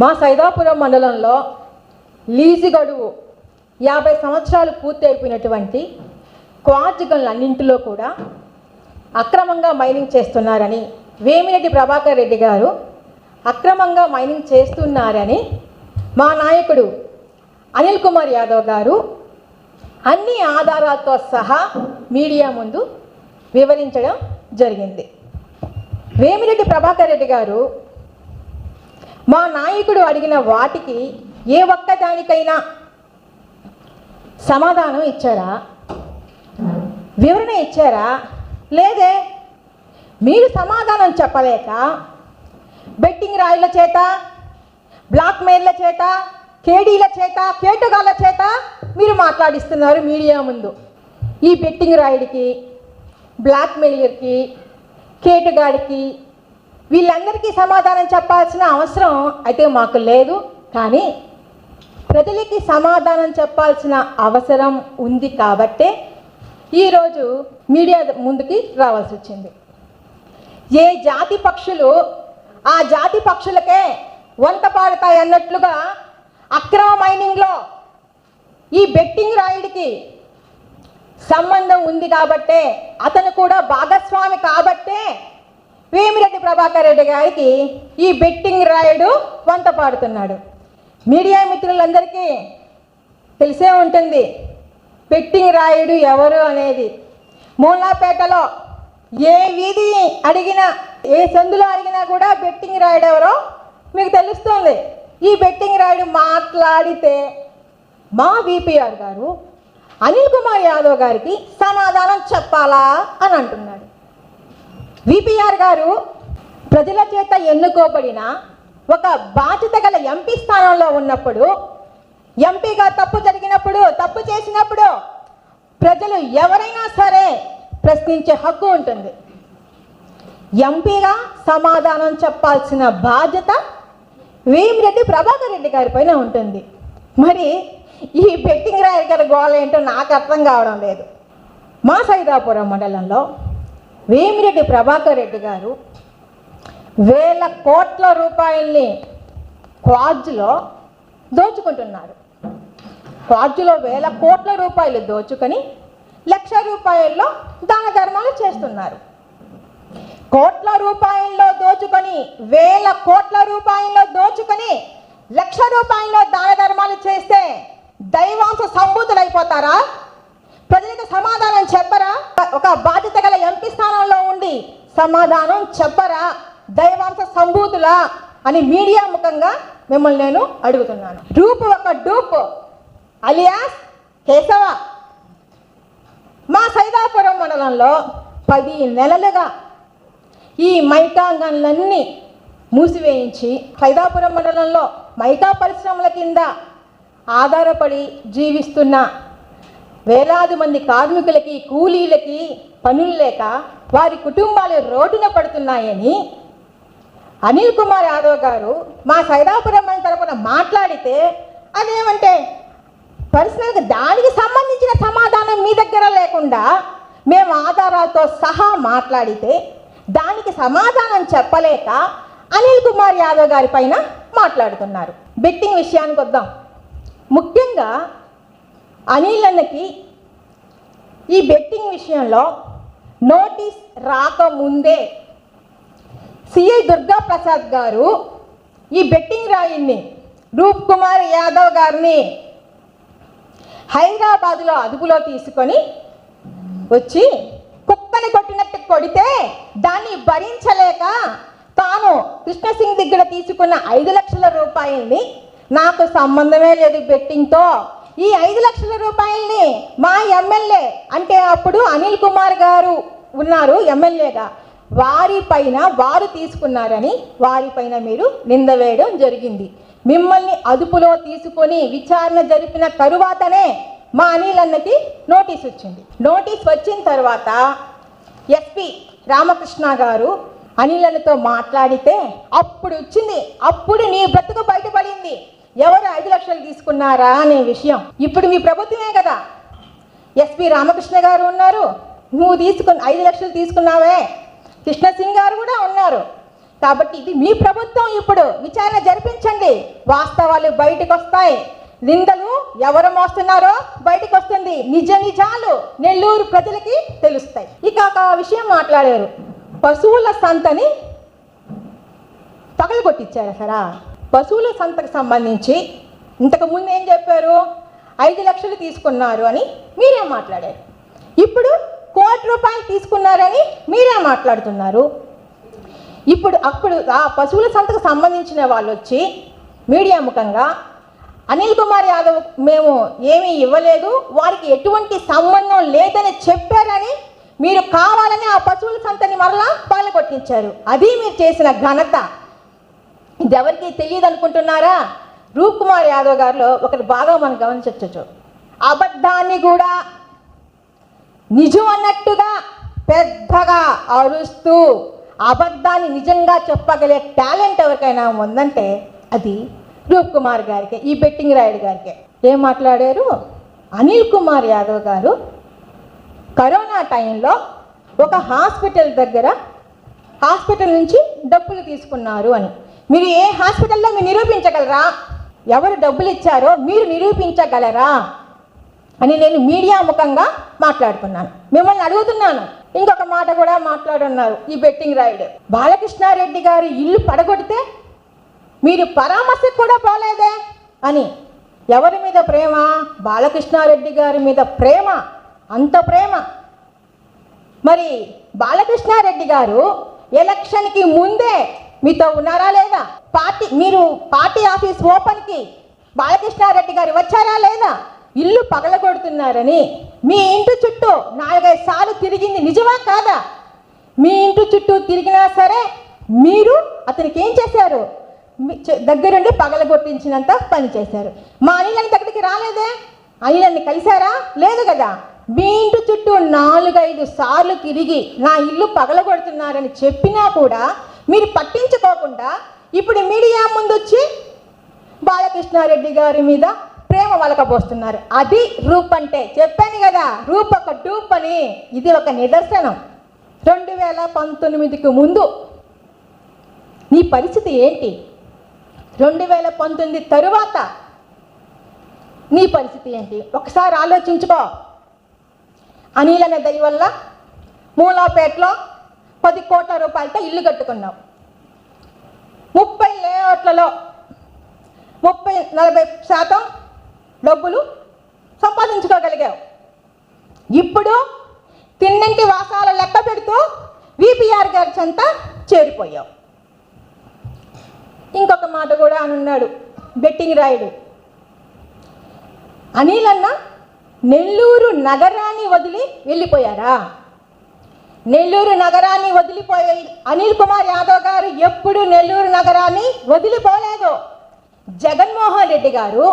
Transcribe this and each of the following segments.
మా సైదాపురం మండలంలో లీజు గడువు యాభై సంవత్సరాలు పూర్తయిపోయినటువంటి క్వార్జ్ గనులన్నింటిలో కూడా అక్రమంగా మైనింగ్ చేస్తున్నారని వేమిరెడ్డి ప్రభాకర్ రెడ్డి గారు అక్రమంగా మైనింగ్ చేస్తున్నారని మా నాయకుడు అనిల్ కుమార్ యాదవ్ గారు అన్ని ఆధారాలతో సహా మీడియా ముందు వివరించడం జరిగింది. వేమిరెడ్డి ప్రభాకర్ రెడ్డి గారు మా నాయకుడు అడిగిన వాటికి ఏ ఒక్క దానికైనా సమాధానం ఇచ్చారా? వివరణ ఇచ్చారా? లేదే. మీరు సమాధానం చెప్పలేక బెట్టింగ్ రాయిల చేత బ్లాక్ మెయిల్ల చేత కేడీల చేత కేటగాళ్ళ చేత మీరు మాట్లాడిస్తున్నారు మీడియా ముందు. ఈ బెట్టింగ్ రాయుడికి బ్లాక్ మెయిలర్కి కేటుగాడికి వీళ్ళందరికీ సమాధానం చెప్పాల్సిన అవసరం అయితే మాకు లేదు. కానీ ప్రజలకి సమాధానం చెప్పాల్సిన అవసరం ఉంది కాబట్టే ఈరోజు మీడియా ముందుకి రావాల్సి వచ్చింది. ఏ జాతి పక్షులు ఆ జాతి పక్షులకే వంట పాడతాయి అన్నట్లుగా అక్రమ మైనింగ్లో ఈ బెట్టింగ్ రాయుడికి సంబంధం ఉంది కాబట్టే అతను కూడా భాగస్వామి కాబట్టే వేమిరెడ్డి ప్రభాకర్ రెడ్డి గారికి ఈ బెట్టింగ్ రాయుడు వంత పాడుతున్నాడు. మీడియా మిత్రులందరికీ తెలిసే ఉంటుంది బెట్టింగ్ రాయుడు ఎవరు అనేది. మూలాపేటలో ఏ వీధి అడిగినా ఏ సందులో అడిగినా కూడా బెట్టింగ్ రాయుడు ఎవరో మీకు తెలుస్తుంది. ఈ బెట్టింగ్ రాయుడు మాట్లాడితే మా విపిఆర్ గారు అనిల్ కుమార్ యాదవ్ గారికి సమాధానం చెప్పాలా అని అంటున్నాడు. విపిఆర్ గారు ప్రజల చేత ఎన్నుకోబడిన ఒక బాధ్యత గల ఎంపీ స్థానంలో ఉన్నప్పుడు ఎంపీగా తప్పు జరిగినప్పుడు తప్పు చేసినప్పుడు ప్రజలు ఎవరైనా సరే ప్రశ్నించే హక్కు ఉంటుంది. ఎంపీగా సమాధానం చెప్పాల్సిన బాధ్యత వేమిరెడ్డి ప్రభాకర్ రెడ్డి గారి పైన ఉంటుంది. మరి ఈ బెట్టింగ్ రాయర్ గారి గోల ఏంటో నాకు అర్థం కావడం లేదు. మా సైదాపురం మండలంలో వేమిరెడ్డి ప్రభాకర్ రెడ్డి గారు వేల కోట్ల రూపాయల్ని క్వాజ్లో దోచుకుంటున్నారు. క్వాజ్లో వేల కోట్ల రూపాయలు దోచుకొని లక్ష రూపాయల్లో దాన ధర్మాలు చేస్తున్నారు. కోట్ల రూపాయల్లో దోచుకొని వేల కోట్ల రూపాయల్లో దోచుకొని లక్ష రూపాయల్లో దాన ధర్మాలు చేస్తే దైవాంశ సంభూతులైపోతారా? ప్రజలకు సమాధానం చెప్పరా? ఒక బాధ్యత గల ఎంపీ స్థానంలో ఉండి సమాధానం చెప్పరా? దైవాంశ సంభూతులా అని మీడియా ముఖంగా మిమ్మల్ని నేను అడుగుతున్నాను. డూప్ ఒక డూప్. అలియాస్ కేశవ. మా సైదాపురం మండలంలో పది నెలలుగా ఈ మైకాంగన్లన్నీ మూసివేయించి సైదాపురం మండలంలో మైకా పరిశ్రమల కింద ఆధారపడి జీవిస్తున్న వేలాది మంది కార్మికులకి కూలీలకి పనులు లేక వారి కుటుంబాలు రోడ్డున పడుతున్నాయని అనిల్ కుమార్ యాదవ్ గారు మా సైదాపురం అని తరపున మాట్లాడితే అదేమంటే పర్సనల్గా దానికి సంబంధించిన సమాధానం మీ దగ్గర లేకుండా మేము ఆధారాలతో సహా మాట్లాడితే దానికి సమాధానం చెప్పలేక అనిల్ కుమార్ యాదవ్ గారి పైన మాట్లాడుతున్నారు. బెట్టింగ్ విషయానికి వద్దాం. ముఖ్యంగా అనిల్ అన్నకి ఈ బెట్టింగ్ విషయంలో నోటీస్ రాకముందే సిఐ దుర్గా ప్రసాద్ గారు ఈ బెట్టింగ్ రాయిని రూప్ కుమార్ యాదవ్ గారిని హైదరాబాదులో అదుపులో తీసుకొని వచ్చి కుక్కని కొట్టినట్టు కొడితే దాన్ని భరించలేక తాను కృష్ణసింగ్ దగ్గర తీసుకున్న ఐదు లక్షల రూపాయల్ని నాకు సంబంధమే లేదు బెట్టింగ్తో. ఈ ఐదు లక్షల రూపాయల్ని మా ఎమ్మెల్యే అంటే అప్పుడు అనిల్ కుమార్ గారు ఉన్నారు ఎమ్మెల్యేగా. వారిపైన వారు తీసుకున్నారని వారిపైన మీరు నింద వేయడం జరిగింది. మిమ్మల్ని అదుపులో తీసుకొని విచారణ జరిపిన తరువాతనే మా అనిల్ అన్నకి నోటీస్ వచ్చింది. నోటీస్ వచ్చిన తర్వాత ఎస్పి రామకృష్ణ గారు అనిలతో మాట్లాడితే అప్పుడు వచ్చింది. అప్పుడు నీ బ్రతుకు బయటపడింది. ఎవరు ఐదు లక్షలు తీసుకున్నారా అనే విషయం. ఇప్పుడు మీ ప్రభుత్వమే కదా. ఎస్పి రామకృష్ణ గారు ఉన్నారు. నువ్వు తీసుకుని ఐదు లక్షలు తీసుకున్నావే. కృష్ణ సింగ్ గారు కూడా ఉన్నారు. కాబట్టి ఇది మీ ప్రభుత్వం ఇప్పుడు. విచారణ జరిపించండి. వాస్తవాలు బయటకు వస్తాయి నిందలు ఎవరు మోస్తున్నారో బయటకు వస్తుంది నిజ నిజాలు నెల్లూరు ప్రజలకి తెలుస్తాయి. ఇక ఒక విషయం మాట్లాడారు. పశువుల సంతని తగలు కొట్టించారు సరా పశువుల సంతకు సంబంధించి ఇంతకుముందు ఏం చెప్పారు? ఐదు లక్షలు తీసుకున్నారు అని మీరే మాట్లాడారు. ఇప్పుడు కోటి రూపాయలు తీసుకున్నారని మీరే మాట్లాడుతున్నారు. ఇప్పుడు అప్పుడు ఆ పశువుల సంతకు సంబంధించిన వాళ్ళు వచ్చి మీడియా ముఖంగా అనిల్ కుమార్ యాదవ్ మేము ఏమీ ఇవ్వలేదు వారికి ఎటువంటి సంబంధం లేదని చెప్పారని మీరు కావాలని ఆ పశువుల సంతని మరలా పాల్గొట్టించారు అది మీరు చేసిన ఘనత. ఇది ఎవరికి తెలియదు అనుకుంటున్నారా రూప్ కుమార్ యాదవ్ గారిలో ఒకటి బాగా మనం గమనించవచ్చు అబద్ధాన్ని కూడా నిజం అన్నట్టుగా పెద్దగా అరుస్తూ అబద్ధాన్ని నిజంగా చెప్పగలిగే టాలెంట్ ఎవరికైనా ఉందంటే అది రూప్ కుమార్ గారికి ఈ బెట్టింగ్ రాయుడు గారికి. ఏం మాట్లాడారు? అనిల్ కుమార్ యాదవ్ గారు కరోనా టైంలో ఒక హాస్పిటల్ దగ్గర హాస్పిటల్ నుంచి డబ్బులు తీసుకున్నారు అని. మీరు ఏ హాస్పిటల్లో మీరు నిరూపించగలరా? ఎవరు డబ్బులు ఇచ్చారో మీరు నిరూపించగలరా? అని నేను మీడియా ముఖంగా మాట్లాడుతున్నాను. మిమ్మల్ని అడుగుతున్నాను. ఇంకొక మాట కూడా మాట్లాడున్నారు ఈ బెట్టింగ్ రాయుడు బాలకృష్ణారెడ్డి గారి ఇల్లు పడగొడితే మీరు పరామర్శకు కూడా పోలేదే? అని. ఎవరి మీద ప్రేమ? బాలకృష్ణారెడ్డి గారి మీద ప్రేమ? అంత ప్రేమ. మరి బాలకృష్ణారెడ్డి గారు ఎలక్షన్కి ముందే మీతో ఉన్నారా లేదా? పార్టీ మీరు పార్టీ ఆఫీస్ ఓపెన్కి బాలకృష్ణారెడ్డి గారు వచ్చారా లేదా? ఇల్లు పగలగొడుతున్నారని. మీ ఇంటి చుట్టూ నాలుగైదు సార్లు తిరిగింది నిజమా కాదా? మీ ఇంటి చుట్టూ తిరిగినా సరే మీరు అతనికి ఏం చేశారు? దగ్గరుండి పగలగొట్టించినంత పని చేశారు. మా అనిలని దగ్గరికి రాలేదే? అనిలని కలిశారా? లేదు కదా. మీ ఇంటి చుట్టూ నాలుగైదు సార్లు తిరిగి నా ఇల్లు పగలగొడుతున్నారని చెప్పినా కూడా మీరు పట్టించుకోకుండా ఇప్పుడు మీడియా ముందొచ్చి బాలకృష్ణారెడ్డి గారి మీద ప్రేమ వలకబోస్తున్నారు. అది రూప్ అంటే చెప్పాను కదా రూప్ ఒక డూప్ అని. ఇది ఒక నిదర్శనం. రెండు వేల పంతొమ్మిదికి ముందు నీ పరిస్థితి ఏంటి? రెండు వేల పంతొమ్మిది తరువాత నీ పరిస్థితి ఏంటి? ఒకసారి ఆలోచించుకో. అనిల్ అనే దయ వల్ల మూలాపేటలో పది కోట్ల రూపాయలతో ఇల్లు కట్టుకున్నాం. ముప్పై లేఅవుట్లలో ముప్పై నలభై శాతం డబ్బులు సంపాదించుకోగలిగావు ఇప్పుడు తిన్నింటి వాసాల లెక్క పెడుతూ విపిఆర్ గారి చెంత చేరిపోయావు ఇంకొక మాట కూడా అనున్నాడు బెట్టింగ్ రాయుడు. అనిలన్న నెల్లూరు నగరాన్ని వదిలి వెళ్ళిపోయారా? నెల్లూరు నగరాన్ని వదిలిపోయే అనిల్ కుమార్ యాదవ్ గారు ఎప్పుడు నెల్లూరు నగరాన్ని వదిలిపోలేదు. జగన్మోహన్ రెడ్డి గారు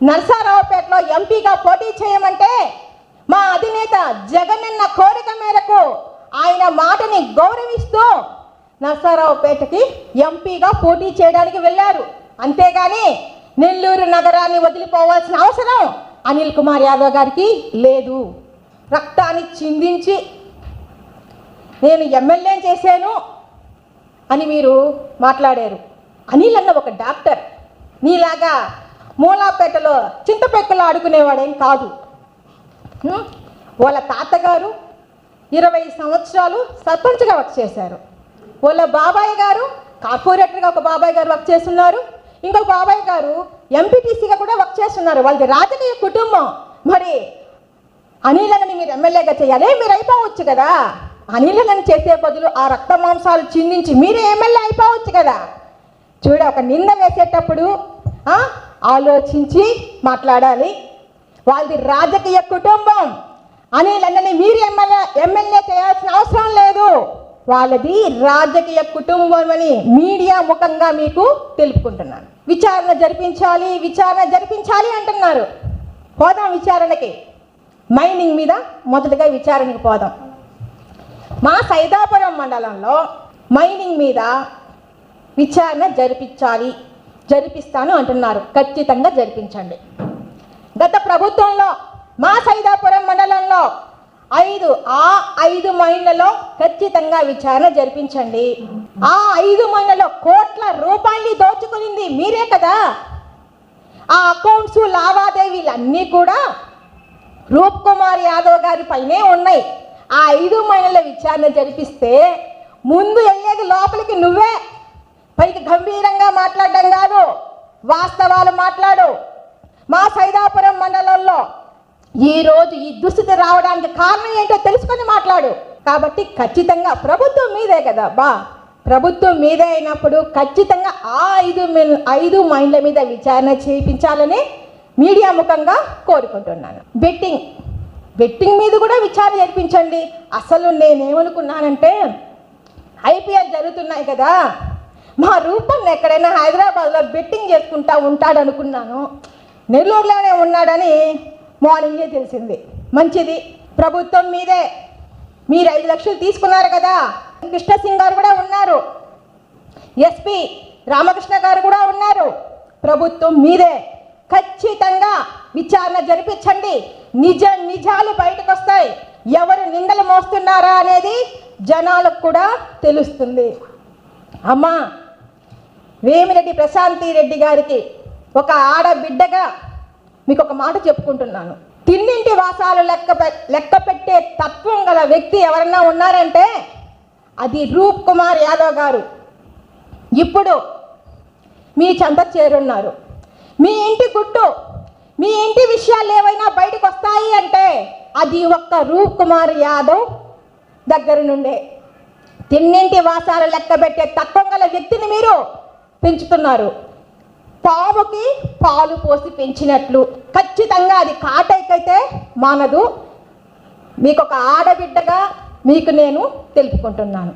నర్సారావుపేటలో ఎంపీగా పోటీ చేయమంటే మా అధినేత జగనన్న కోరిక మేరకు ఆయన మాటని గౌరవిస్తూ నర్సారావుపేటకి ఎంపీగా పోటీ చేయడానికి వెళ్ళారు. అంతేగాని నెల్లూరు నగరాన్ని వదిలిపోవాల్సిన అవసరం అనిల్ కుమార్ యాదవ్ గారికి లేదు. రక్తాన్ని చిందించి నేను ఎమ్మెల్యే చేశాను అని మీరు మాట్లాడారు. అనిల్ అన్న ఒక డాక్టర్. నీలాగా మూలాపేటలో చింతపెక్కలు ఆడుకునేవాడేం కాదు. వాళ్ళ తాతగారు ఇరవై సంవత్సరాలు సర్పంచ్గా వర్క్ చేశారు. వాళ్ళ బాబాయ్ గారు కార్పొరేటర్గా ఒక బాబాయ్ గారు వర్క్ చేస్తున్నారు. ఇంకొక బాబాయ్ గారు ఎంపీటీసీగా కూడా వర్క్ చేస్తున్నారు. వాళ్ళది రాజకీయ కుటుంబం. మరి అనిలని మీరు ఎమ్మెల్యేగా చేయాలి. మీరు అయిపోవచ్చు కదా. అనిలని చేసే బదులు ఆ రక్త మాంసాలు చిందించి మీరే ఎమ్మెల్యే అయిపోవచ్చు కదా. చూడ ఒక నింద వేసేటప్పుడు ఆలోచించి మాట్లాడాలి. వాళ్ళది రాజకీయ కుటుంబం. అనిలన్నని మీరు ఎమ్మెల్యే ఎమ్మెల్యే చేయాల్సిన అవసరం లేదు. వాళ్ళది రాజకీయ కుటుంబం అని మీడియా ముఖంగా మీకు తెలుపుకుంటున్నాను. విచారణ జరిపించాలి విచారణ జరిపించాలి అంటున్నారు. పోదాం విచారణకి. మైనింగ్ మీద మొదటగా విచారణకి పోదాం. మా సైదాపురం మండలంలో మైనింగ్ మీద విచారణ జరిపించాలి జరిపిస్తాను అంటున్నారు. ఖచ్చితంగా జరిపించండి. గత ప్రభుత్వంలో మా సైదాపురం మండలంలో ఐదు ఆ ఐదు మైళ్ళలో ఖచ్చితంగా విచారణ జరిపించండి. ఆ ఐదు మైన్లలో కోట్ల రూపాయలు దోచుకునింది మీరే కదా. ఆ అకౌంట్స్ లావాదేవీలు అన్నీ కూడా రూప్ కుమార్ యాదవ్ గారి పైనే ఉన్నాయి. ఆ ఐదు మైళ్ళ విచారణ జరిపిస్తే ముందు వెళ్ళేది లోపలికి నువ్వే. పైకి గంభీరంగా మాట్లాడడం కాదు. వాస్తవాలు మాట్లాడు. మా సైదాపురం మండలంలో ఈరోజు ఈ దుస్థితి రావడానికి కారణం ఏంటో తెలుసుకొని మాట్లాడు. కాబట్టి ఖచ్చితంగా ప్రభుత్వం మీదే కదా బా. ప్రభుత్వం మీదే అయినప్పుడు ఖచ్చితంగా ఆ ఐదు ఐదు మైండ్ల మీద విచారణ చేయించాలని మీడియా ముఖంగా కోరుకుంటున్నాను. బెట్టింగ్. బెట్టింగ్ మీద కూడా విచారణ జరిపించండి. అసలు నేనేమనుకున్నానంటే ఐపీఎల్ జరుగుతున్నాయి కదా మా రూపం ఎక్కడైనా హైదరాబాద్లో బెట్టింగ్ చేసుకుంటా ఉంటాడు అనుకున్నాను నెల్లూరులోనే ఉన్నాడని మార్నింగే తెలిసింది. మంచిది. ప్రభుత్వం మీదే. మీరు ఐదు లక్షలు తీసుకున్నారు కదా. కృష్ణ సింగ్ గారు కూడా ఉన్నారు. ఎస్పీ రామకృష్ణ గారు కూడా ఉన్నారు. ప్రభుత్వం మీదే. ఖచ్చితంగా విచారణ జరిపించండి. నిజ నిజాలు బయటకు వస్తాయి ఎవరు నిందలు మోస్తున్నారా అనేది జనాలకు కూడా తెలుస్తుంది. అమ్మా వేమిరెడ్డి ప్రశాంతి రెడ్డి గారికి ఒక ఆడబిడ్డగా మీకు ఒక మాట చెప్పుకుంటున్నాను. తిన్నింటి వాసాలు లెక్క లెక్క పెట్టే తత్వం గల వ్యక్తి ఎవరన్నా ఉన్నారంటే అది రూప్ కుమార్ యాదవ్ గారు. ఇప్పుడు మీ చెంత చేరున్నారు. మీ ఇంటి గుట్టు మీ ఇంటి విషయాలు ఏవైనా బయటకు వస్తాయి అంటే అది ఒక్క రూప్ కుమార్ యాదవ్ దగ్గర నుండే. తిన్నింటి వాసాలు లెక్క పెట్టే తత్వం గల వ్యక్తిని మీరు పెంచుతున్నారు. పాముకి పాలు పోసి పెంచినట్లు. ఖచ్చితంగా అది కాటైకైతే మానదు. మీకు ఒక ఆడబిడ్డగా మీకు నేను తెలుపుకుంటున్నాను.